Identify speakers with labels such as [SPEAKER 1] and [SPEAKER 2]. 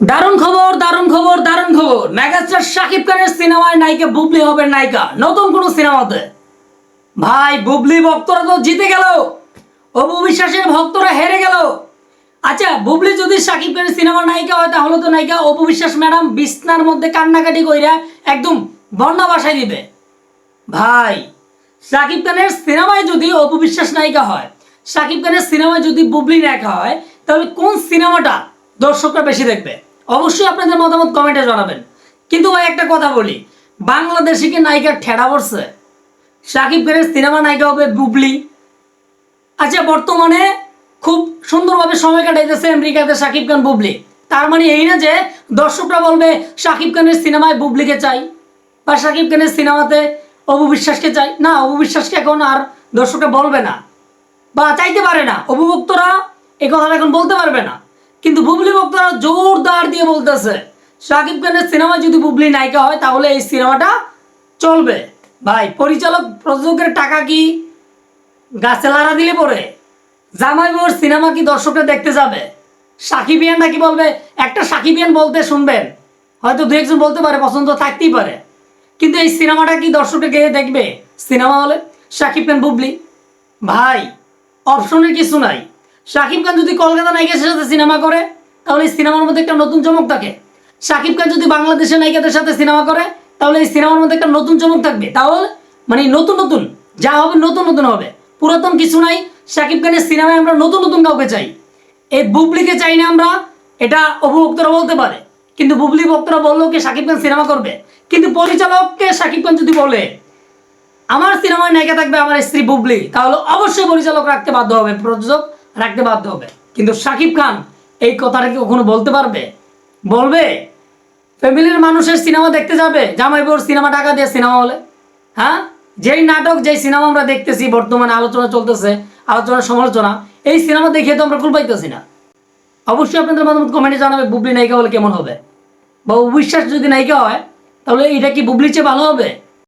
[SPEAKER 1] দারুণ খবর দারুণ খবর দারুণ খবর। মেগাস্টার শাকিব খানের সিনেমায় নায়িকা বুবলি হবে নায়িকা। নতুন কোন সিনেমাতে। ভাই, বুবলি ভক্তরা তো জিতে গেল। অপু বিশ্বাসের ভক্তরা হেরে গেল। আচ্ছা বুবলি যদি শাকিব খানের সিনেমার নায়িকা হয়, তাহলে তো নায়িকা অপু বিশ্বাস ম্যাডাম বিছনার মধ্যে কান্নাকাটি কইরা একদম বন্যা বাসায় দিবে। ভাই, শাকিব খানের সিনেমায় যদি অপু বিশ্বাস নায়িকা হয়, শাকিব খানের সিনেমায় যদি বুবলি নায়িকা হয়, তাহলে কোন সিনেমাটা দর্শকরা বেশি দেখবে? অবশ্যই আপনাদের মতামত কমেন্টে জানাবেন। কিন্তু ভাই, একটা কথা বলি, বাংলাদেশে কি নায়িকার ঠেড়া পড়ছে? শাকিব খানের সিনেমা নায়িকা হবে বুবলি। আচ্ছা বর্তমানে খুব সুন্দরভাবে সময় কাটাইতেছে আমেরিকাতে শাকিব খান, বুবলি। তার মানে এই না যে দর্শকরা বলবে শাকিব খানের সিনেমায় বুবলিকে চাই, বা শাকিব খানের সিনেমাতে অপু বিশ্বাসকে চাই। না অপু বিশ্বাসকে এখন আর দর্শকরা বলবে না, বা চাইতে পারে না। অভিভক্তরা এই কথাটা এখন বলতে পারবে না। কিন্তু বুবলি ভক্তরা জোরদার দিয়ে বলতেছে শাকিব খানের সিনেমা যদি বুবলি নায়িকা হয়, তাহলে এই সিনেমাটা চলবে। ভাই, পরিচালক, প্রযোজকের টাকা কি গাছে লাড়া দিলে পরে? জামাই বউর সিনেমা কি দর্শকরা দেখতে যাবে? সাকিবিয়ান নাকি বলবে, একটা সাকিবিয়ান বলতে শুনবেন। হয়তো দু একজন বলতে পারে, পছন্দ থাকতেই পারে। কিন্তু এই সিনেমাটা কি দর্শকরা গিয়ে দেখবে? সিনেমা হলে সাকিব খান, বুবলি? ভাই, অপশনের কিছু নাই। শাকিব খান যদি কলকাতা নায়িকার সাথে সিনেমা করে, তাহলে এই সিনেমার মধ্যে একটা নতুন চমক থাকে। শাকিব খান যদি বাংলাদেশের নায়িকাদের সাথে সিনেমা করে, তাহলে এই সিনেমার মধ্যে একটা নতুন চমক থাকবে। তাহলে মানে নতুন নতুন, যা হবে নতুন নতুন হবে। পুরাতন কিছু নাই, শাকিব খানের সিনেমায় আমরা নতুন নতুন কাউকে চাই। এই বুবলিকে চাই না আমরা, এটা অভিভক্তরা বলতে পারে। কিন্তু বুবলি ভক্তরা বললেও কি শাকিব খান সিনেমা করবে? কিন্তু পরিচালককে শাকিব খান যদি বলে, আমার সিনেমায় নায়িকা থাকবে আমার স্ত্রী বুবলি, তাহলে অবশ্যই পরিচালক রাখতে বাধ্য হবে প্রযোজক। রাখতে বাধ্য হবে। কিন্তু শাকিব খান এই কথাটা কি কখনো বলতে পারবে? বলবে? ফ্যামিলির মানুষের সিনেমা দেখতে যাবে? জামাই বউর সিনেমা টাকা দিয়ে সিনেমা হলে? হ্যাঁ? যেই নাটক, যেই সিনেমা আমরা দেখতেছি, বর্তমানে আলোচনা চলতেছে, আলোচনা, সমালোচনা, এই সিনেমা দেখে তো আমরা কুল পাইতেছি না। অবশ্যই আপনাদের মতামত কমেন্টে জানাবে, বুবলি নায়িকা হলে কেমন হবে? বা বিশ্বাস যদি নায়িকা হয়, তাহলে এটা কি বুবলির চেয়ে ভালো হবে?